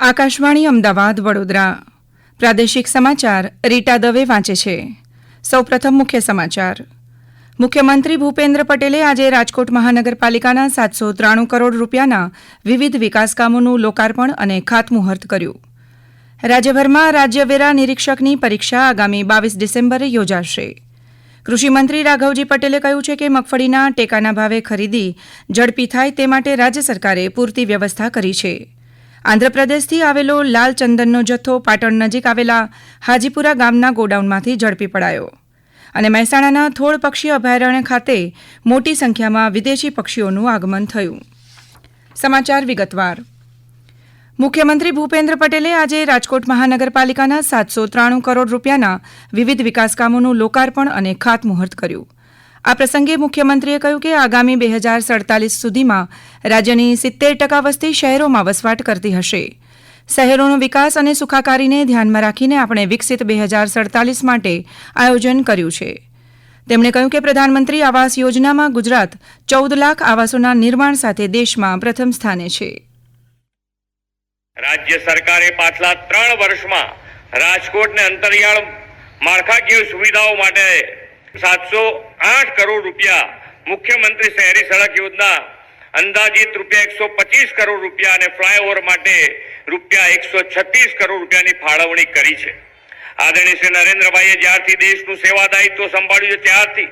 આકાશવાણી અમદાવાદ, વડોદરા. પ્રાદેશિક સમાચાર રીટા દવે વાંચે છે. સૌપ્રથમ મુખ્ય સમાચાર. મુખ્યમંત્રી ભૂપેન્દ્ર પટેલે આજે રાજકોટ મહાનગરપાલિકાના સાતસો ત્રાણું કરોડ રૂપિયાના વિવિધ વિકાસકામોનું લોકાર્પણ અને ખાતમુહૂર્ત કર્યું. રાજ્યભરમાં રાજ્યવેરા નિરીક્ષકની પરીક્ષા આગામી બાવીસ ડિસેમ્બરે યોજાશે. કૃષિમંત્રી રાઘવજી પટેલે કહ્યું છે કે મગફળીના ટેકાના ભાવે ખરીદી ઝડપી થાય તે માટે રાજ્ય સરકારે પૂરતી વ્યવસ્થા કરી છે. આંધ્રપ્રદેશથી આવેલો લાલ ચંદનનો જથ્થો પાટણ નજીક આવેલા હાજીપુરા ગામના ગોડાઉનમાંથી ઝડપી પડાયો. અને મહેસાણાના થોળ પક્ષી અભયારણ્ય ખાતે મોટી સંખ્યામાં વિદેશી પક્ષીઓનું આગમન થયું. સમાચાર વિગતવાર. મુખ્યમંત્રી ભૂપેન્દ્ર પટેલે આજે રાજકોટ મહાનગરપાલિકાના સાતસો ત્રાણું કરોડ રૂપિયાના વિવિધ વિકાસકામોનું લોકાર્પણ અને ખાતમુહૂર્ત કર્યું. આ પ્રસંગે મુખ્યમંત્રીએ કહ્યું કે આગામી બે હજાર સડતાલીસ સુધીમાં રાજ્યની સિત્તેર ટકા વસ્તી શહેરોમાં વસવાટ કરતી હશે. શહેરોનો વિકાસ અને સુખાકારીને ધ્યાનમાં રાખીને આપણે વિકસિત બે હજાર સડતાલીસ માટે આયોજન કર્યું છે. તેમણે કહ્યું કે પ્રધાનમંત્રી આવાસ યોજનામાં ગુજરાત ચૌદ લાખ આવાસોના નિર્માણ સાથે દેશમાં પ્રથમ સ્થાને છે. રાજ્ય સરકારે પાછલા ત્રણ વર્ષમાં રાજકોટને અંતરિયાળ માળખાકીય સુવિધાઓ માટે સાતસો આઠ કરોડ રૂપિયા મુખ્યમંત્રી શહેરી સડક યોજના અંદાજિત રૂપિયા એકસો પચીસ કરોડ રૂપિયા અને ફ્લાયઓવર માટે રૂપિયા એકસો છત્રીસ કરોડ રૂપિયાની ફાળવણી કરી છે. આદરણીય શ્રી નરેન્દ્રભાઈએ જ્યારથી દેશનું સેવા દાયિત્વ સંભાળ્યું છે, ત્યારથી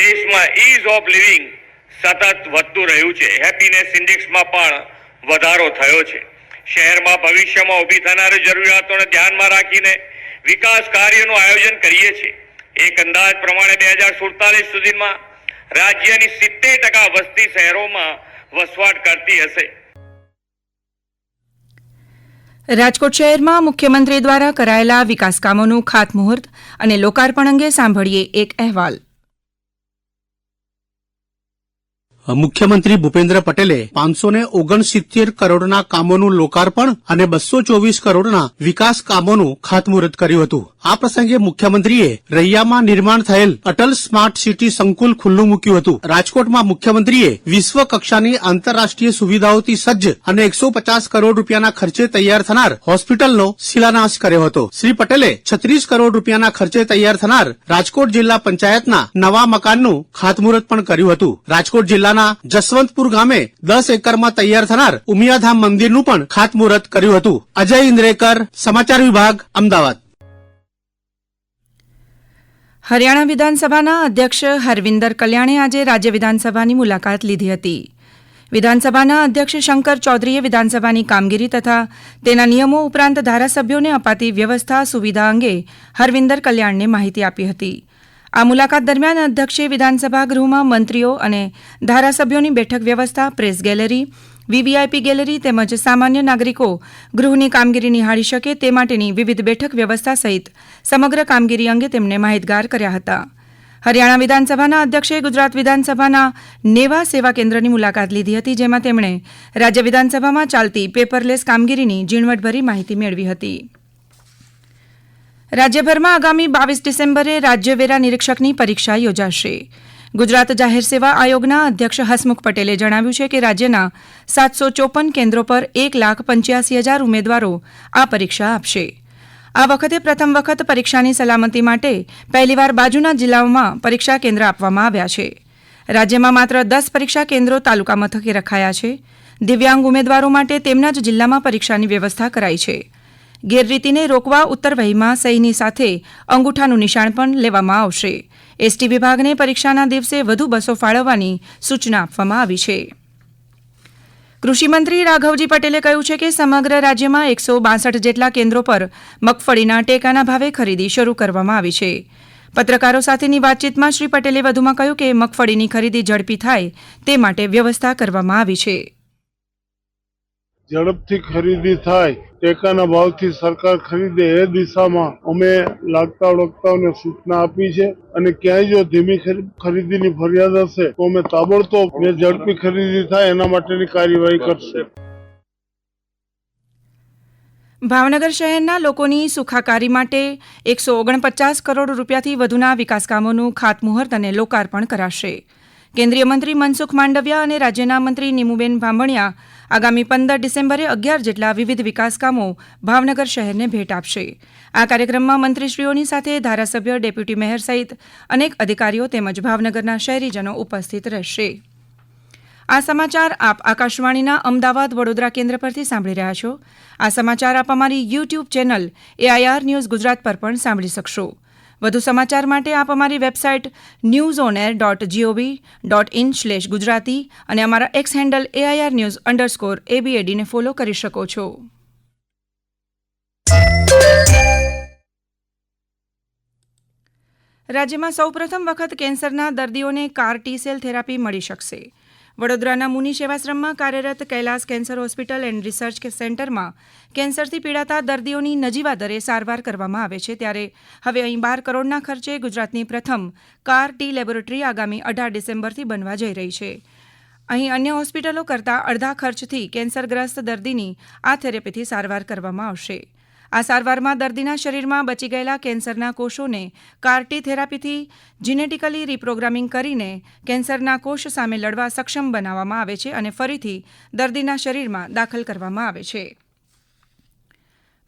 દેશમાં ઇઝ ઓફ લિવિંગ સતત વધતું રહ્યું છે. હેપીનેસ ઇન્ડેક્સમાં પણ વધારો થયો છે. શહેરમાં ભવિષ્યમાં ઊભી થનારી જરૂરિયાતોને ધ્યાનમાં રાખીને વિકાસ કાર્યનું આયોજન કરીએ છીએ. એક અંદાજ પ્રમાણે બે હજાર સુડતાલીસ સુધીમાં રાજ્યની સિત્તેર ટકા વસ્તી શહેરોમાં વસવાટ કરતી હશે. રાજકોટ શહેરમાં મુખ્યમંત્રી દ્વારા કરાયેલા વિકાસ કામોનું ખાતમુહૂર્ત અને લોકાર્પણ અંગે સાંભળીએ એક અહેવાલ. મુખ્યમંત્રી ભૂપેન્દ્ર પટેલે પાંચસો ને ઓગણસિત્તેર કરોડના કામોનું લોકાર્પણ અને બસો ચોવીસ કરોડના વિકાસ કામોનું ખાતમુહૂર્ત કર્યું હતું. આ પ્રસંગે મુખ્યમંત્રીએ રૈયામાં નિર્માણ થયેલ અટલ સ્માર્ટ સિટી સંકુલ ખુલ્લું મૂક્યું હતું. રાજકોટમાં મુખ્યમંત્રીએ વિશ્વ કક્ષાની આંતરરાષ્ટ્રીય સુવિધાઓથી સજ્જ અને એકસો પચાસ કરોડ રૂપિયાના ખર્ચે તૈયાર થનાર હોસ્પિટલનો શિલાન્યાસ કર્યો હતો. શ્રી પટેલે છત્રીસ કરોડ રૂપિયાના ખર્ચે તૈયાર થનાર રાજકોટ જિલ્લા પંચાયતના નવા મકાનનું ખાતમુહૂર્ત પણ કર્યું હતું. રાજકોટ જિલ્લાના જસવંતપુર ગામે દસ એકરમાં તૈયાર થનાર ઉમિયાધામ મંદિરનું પણ ખાતમુહૂર્ત કર્યું હતું. અજય ઇન્દ્રેકર, સમાચાર વિભાગ, અમદાવાદ. હરિયાણા વિધાનસભાના અધ્યક્ષ હરવિંદર કલ્યાણે આજે રાજ્ય વિધાનસભાની મુલાકાત લીધી હતી. વિધાનસભાના અધ્યક્ષ શંકર ચૌધરીએ વિધાનસભાની કામગીરી તથા તેના નિયમો ઉપરાંત ધારાસભ્યોને અપાતી વ્યવસ્થા સુવિધા અંગે હરવિંદર કલ્યાણને માહિતી આપી હતી. આ મુલાકાત દરમિયાન અધ્યક્ષે વિધાનસભા ગૃહમાં મંત્રીઓ અને ધારાસભ્યોની બેઠક વ્યવસ્થા, પ્રેસ ગેલેરી, વીવીઆઈપી ગેલેરી તેમજ સામાન્ય નાગરિકો ગૃહની કામગીરી નિહાળી શકે તે માટેની વિવિધ બેઠક વ્યવસ્થા સહિત સમગ્ર કામગીરી અંગે તેમને માહિતગાર કર્યા હતા. હરિયાણા વિધાનસભાના અધ્યક્ષે ગુજરાત વિધાનસભાના નેવા સેવા કેન્દ્રની મુલાકાત લીધી હતી, જેમાં તેમણે રાજ્ય વિધાનસભામાં ચાલતી પેપરલેસ કામગીરીની ઝીણવટભરી માહિતી મેળવી હતી. રાજ્યભરમાં આગામી બાવીસ ડિસેમ્બરે રાજ્યવેરા નિરીક્ષકની પરીક્ષા યોજાશે. ગુજરાત જાહેર સેવા આયોગના અધ્યક્ષ હસમુખ પટેલે જણાવ્યું છે કે રાજ્યના સાતસો ચોપન કેન્દ્રો પર એક લાખ પંચ્યાસી હજાર ઉમેદવારો આ પરીક્ષા આપશે. આ વખતે પ્રથમ વખત પરીક્ષાની સલામતી માટે પહેલીવાર બાજુના જિલ્લાઓમાં પરીક્ષા કેન્દ્ર આપવામાં આવ્યા છે. રાજ્યમાં માત્ર દસ પરીક્ષા કેન્દ્રો તાલુકા મથકે રખાયા છે. દિવ્યાંગ ઉમેદવારો માટે તેમના જ જિલ્લામાં પરીક્ષાની વ્યવસ્થા કરાઈ છે. ગેરરીતિને રોકવા ઉત્તરવહીમાં સહીની સાથે અંગૂઠાનું નિશાણ પણ લેવામાં આવશે. એસટી વિભાગને પરીક્ષાના દિવસે વધુ બસો ફાળવવાની સૂચના આપવામાં આવી છે. કૃષિમંત્રી રાઘવજી પટેલે કહ્યું છે કે સમગ્ર રાજ્યમાં એકસો બાસઠ જેટલા કેન્દ્રો પર મગફળીના ટેકાના ભાવે ખરીદી શરૂ કરવામાં આવી છે. પત્રકારો સાથેની વાતચીતમાં શ્રી પટેલે વધુમાં કહ્યું કે મગફળીની ખરીદી ઝડપી થાય તે માટે વ્યવસ્થા કરવામાં આવી છે. ઝડપથી ખરીદી થાય, ટેકાના ભાવથી સરકાર ખરીદે એ દિશામાં અમે લાગતા વળગતાઓને સૂચના આપી છે. અને ક્યાંય જો ધીમી ખરીદીની ફરિયાદ હશે, તો અમે તાબડતોબ ઝડપી ખરીદી થાય, એના માટેની કાર્યવાહી કરશે. ભાવનગર શહેરના લોકોની સુખાકારી માટે એકસો ઓગણપચાસ કરોડ રૂપિયાથી વધુના વિકાસકામોનું ખાતમુહૂર્ત અને લોકાર્પણ કરાશે. કેન્દ્રીય મંત્રી મનસુખ માંડવિયા અને રાજ્યના મંત્રી નીમુબેન ભાંભણિયા આગામી પંદર ડિસેમ્બરે અગિયાર જેટલા વિવિધ વિકાસ કામો ભાવનગર શહેરને ભેટ આપશે. આ કાર્યક્રમમાં મંત્રીશ્રીઓની સાથે ધારાસભ્ય, ડેપ્યુટી મેયર સહિત અનેક અધિકારીઓ તેમજ ભાવનગરના શહેરીજનો ઉપસ્થિત રહેશે. આ સમાચાર આપ આકાશવાણીના અમદાવાદ વડોદરા કેન્દ્ર પરથી સાંભળી રહ્યા છો. આ સમાચાર આપ અમારી YouTube channel AIR news Gujarat પર પણ સાંભળી શકશો. વધુ સમાચાર માટે આપ અમારી website news on air dot GOV dot in slash Gujarati અને અમારા X handle AIR news underscore એબીએડીને follow કરી શકો છો. રાજ્યમાં સૌપ્રથમ વખત કેન્સરના દર્દીઓને કાર ટી સેલ થેરાપી મળી શકશે. વડોદરાના મુનિ સેવાશ્રમમાં કાર્યરત Kailash cancer hospital and research સેન્ટરમાં કેન્સરથી પીડાતા દર્દીઓની નજીવા દરે સારવાર કરવામાં આવે છે ત્યારે હવે અહીં બાર કરોડના ખર્ચે ગુજરાતની પ્રથમ કાર ટી લેબોરેટરી આગામી અઢાર ડિસેમ્બરથી બનવા જઈ રહી છે. અહીં અન્ય હોસ્પિટલો કરતાં અડધા ખર્ચથી કેન્સરગ્રસ્ત દર્દીની આ થેરેપીથી સારવાર કરવામાં આવશે. આ સારવારમાં દર્દીના શરીરમાં બચી ગયેલા કેન્સરના કોષોને કાર્ટી થેરાપીથી જીનેટિકલી રીપ્રોગ્રામિંગ કરીને કેન્સરના કોષ સામે લડવા સક્ષમ બનાવવામાં આવે છે અને ફરીથી દર્દીના શરીરમાં દાખલ કરવામાં આવે છે.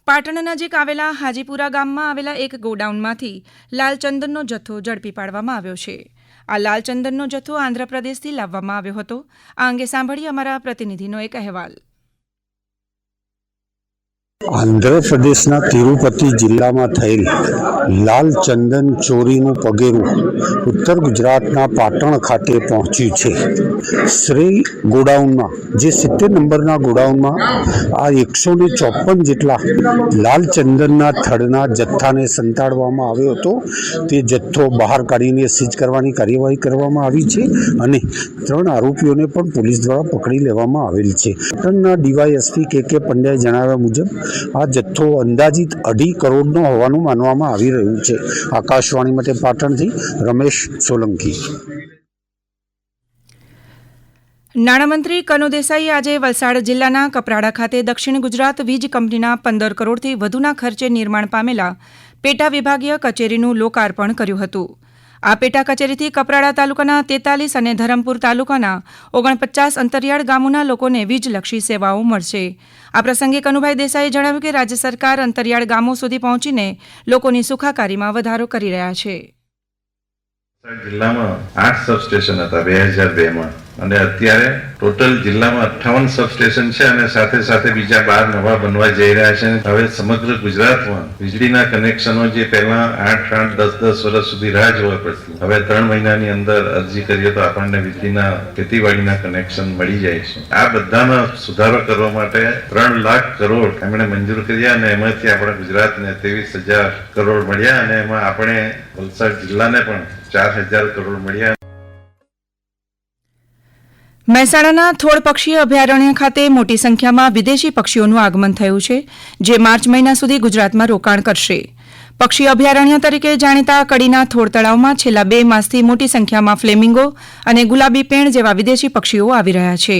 પાટણ નજીક આવેલા હાજીપુરા ગામમાં આવેલા એક ગોડાઉનમાંથી લાલચંદનનો જથ્થો ઝડપી પાડવામાં આવ્યો છે. આ લાલચંદનનો જથ્થો આંધ્રપ્રદેશથી લાવવામાં આવ્યો હતો. આ અંગે સાંભળીએ અમારા પ્રતિનિધિનો એક અહેવાલ. આંધ્રપ્રદેશના તિરુપતિ જિલ્લામાં થયેલ લાલ ચંદન ચોરીનું પગેરું ઉત્તર ગુજરાતના પાટણ ખાતે પહોંચ્યું છે. શ્રી ગોડાઉનમાં, જે સિત્તેર નંબરના ગોડાઉનમાં આ એકસો ને ચોપન જેટલા લાલ ચંદનના થડના જથ્થાને સંતાડવામાં આવ્યો હતો, તે જથ્થો બહાર કાઢીને સીઝ કરવાની કાર્યવાહી કરવામાં આવી છે અને ત્રણ આરોપીઓને પણ પોલીસ દ્વારા પકડી લેવામાં આવેલ છે. પાટણના ડીવાયએસપી કે કે પંડ્યાએ જણાવ્યા મુજબ આ જથ્થો અંદાજિત અઢી કરોડનો હોવાનું માનવામાં આવી રહ્યું છે. આકાશવાણી માટે પાટણથી રમેશ સોલંકી. નાણામંત્રી કનુ દેસાઈએ આજે વલસાડ જિલ્લાના કપરાડા ખાતે દક્ષિણ ગુજરાત વીજ કંપનીના પંદર કરોડથી વધુના ખર્ચે નિર્માણ પામેલા પેટા વિભાગીય કચેરીનું લોકાર્પણ કર્યું હતું. આ પેટા કચેરીથી કપરાડા તાલુકાના તેતાલીસ અને ધરમપુર તાલુકાના ઓગણપચાસ અંતરિયાળ ગામોના લોકોને વીજલક્ષી સેવાઓ મળશે. આ પ્રસંગે કનુભાઈ દેસાઈએ જણાવ્યું કે રાજ્ય સરકાર અંતરિયાળ ગામો સુધી પહોંચીને લોકોની સુખાકારીમાં વધારો કરી રહ્યા છે. જિલ્લામાં આઠ સબસ્ટેશન હતા, બે હજાર બે માં. અને અત્યારે ટોટલ જિલ્લામાં અઠ્ઠાવન સબસ્ટેશન છે અને સાથે સાથે બીજા બાર નવા બનવા જઈ રહ્યા છે. હવે સમગ્ર ગુજરાતમાં વીજળીના કનેક્શનો જે પહેલા આઠ આઠ, દસ દસ વર્ષ સુધી રાહ જોવા પડતી. હવે ત્રણ મહિનાની અંદર અરજી કરીએ તો આપણને વીજળીના, ખેતીવાડીના કનેક્શન મળી જાય છે. આ બધામાં સુધારો કરવા માટે ત્રણ લાખ કરોડ એમણે મંજૂર કર્યા અને એમાંથી આપણા ગુજરાતને ત્રેવીસ હજાર કરોડ મળ્યા અને એમાં આપણે વલસાડ જિલ્લાને પણ ચાર હજાર કરોડ મળ્યા. મહેસાણાના થોળ પક્ષી અભયારણ્ય ખાતે મોટી સંખ્યામાં વિદેશી પક્ષીઓનું આગમન થયું છે, જે માર્ચ મહિના સુધી ગુજરાતમાં રોકાણ કરશે. પક્ષી અભયારણ્ય તરીકે જાણીતા કડીના થોળ તળાવમાં છેલ્લા બે માસથી મોટી સંખ્યામાં ફ્લેમિંગો અને ગુલાબી પેણ જેવા વિદેશી પક્ષીઓ આવી રહ્યા છે.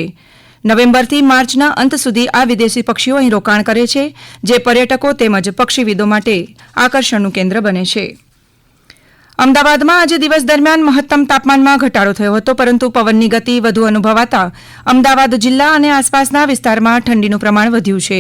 નવેમ્બરથી માર્ચના અંત સુધી આ વિદેશી પક્ષીઓ અહીં રોકાણ કરે છે, જે પર્યટકો તેમજ પક્ષીવિદો માટે આકર્ષણનું કેન્દ્ર બને છે. અમદાવાદમાં આજે દિવસ દરમિયાન મહત્તમ તાપમાનમાં ઘટાડો થયો હતો, પરંતુ પવનની ગતિ વધુ અનુભવાતા અમદાવાદ જિલ્લા અને આસપાસના વિસ્તારમાં ઠંડીનું પ્રમાણ વધ્યું છે.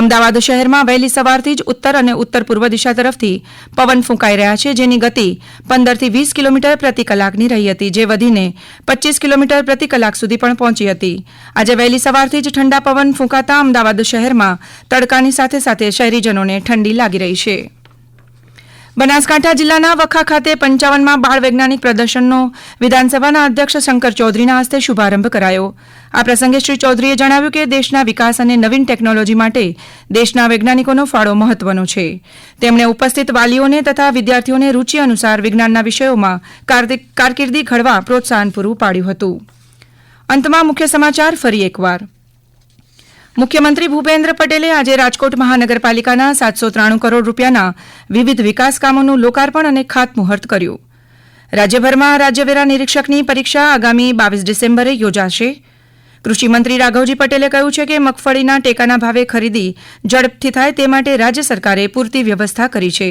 અમદાવાદ શહેરમાં વહેલી સવારથી જ ઉત્તર અને ઉત્તર પૂર્વ દિશા તરફથી પવન ફૂંકાઈ રહ્યા છે, જેની ગતિ પંદરથી વીસ કિલોમીટર પ્રતિ કલાકની રહી હતી, જે વધીને પચીસ કિલોમીટર પ્રતિ કલાક સુધી પણ પહોંચી હતી. આજે વહેલી સવારથી જ ઠંડા પવન ફૂંકાતા અમદાવાદ શહેરમાં તડકાની સાથે સાથે શહેરીજનોને ઠંડી લાગી રહી છે. બનાસકાંઠા જિલ્લાના વખા ખાતે પંચાવનમાં બાળ વૈજ્ઞાનિક પ્રદર્શનનો વિધાનસભાના અધ્યક્ષ શંકર ચૌધરીના હસ્તે શુભારંભ કરાયો. આ પ્રસંગે શ્રી ચૌધરીએ જણાવ્યું કે દેશના વિકાસ અને નવીન ટેકનોલોજી માટે દેશના વૈજ્ઞાનિકોનો ફાળો મહત્વનો છે. તેમણે ઉપસ્થિત વાલીઓને તથા વિદ્યાર્થીઓને રૂચિ અનુસાર વિજ્ઞાનના વિષયોમાં કારકિર્દી ઘડવા પ્રોત્સાહન પૂરું પાડ્યું હતું. અંતમાં મુખ્ય સમાચાર ફરી એકવાર. મુખ્યમંત્રી ભૂપેન્દ્ર પટેલે આજે રાજકોટ મહાનગરપાલિકાના સાતસો ત્રાણું કરોડ રૂપિયાના વિવિધ વિકાસ કામોનું લોકાર્પણ અને ખાતમુહૂર્ત કર્યું. રાજ્યભરમાં રાજ્યવેરા નિરીક્ષકની પરીક્ષા આગામી બાવીસ ડિસેમ્બરે યોજાશે. કૃષિમંત્રી રાઘવજી પટેલે કહ્યું છે કે મગફળીના ટેકાના ભાવે ખરીદી ઝડપથી થાય તે માટે રાજ્ય સરકારે પૂરતી વ્યવસ્થા કરી છે.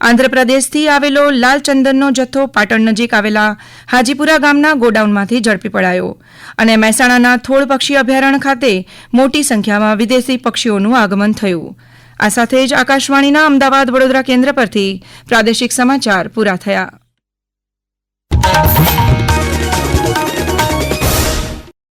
આંધ્રપ્રદેશથી આવેલો લાલ ચંદનનો જથ્થો પાટણ નજીક આવેલા હાજીપુરા ગામના ગોડાઉનમાંથી ઝડપી પડાયો અને મહેસાણાના થોળ પક્ષી અભયારણ્ય ખાતે મોટી સંખ્યામાં વિદેશી પક્ષીઓનું આગમન થયું. આ સાથે જ આકાશવાણીના અમદાવાદ વડોદરા કેન્દ્ર પરથી પ્રાદેશિક સમાચાર પૂરા થયા.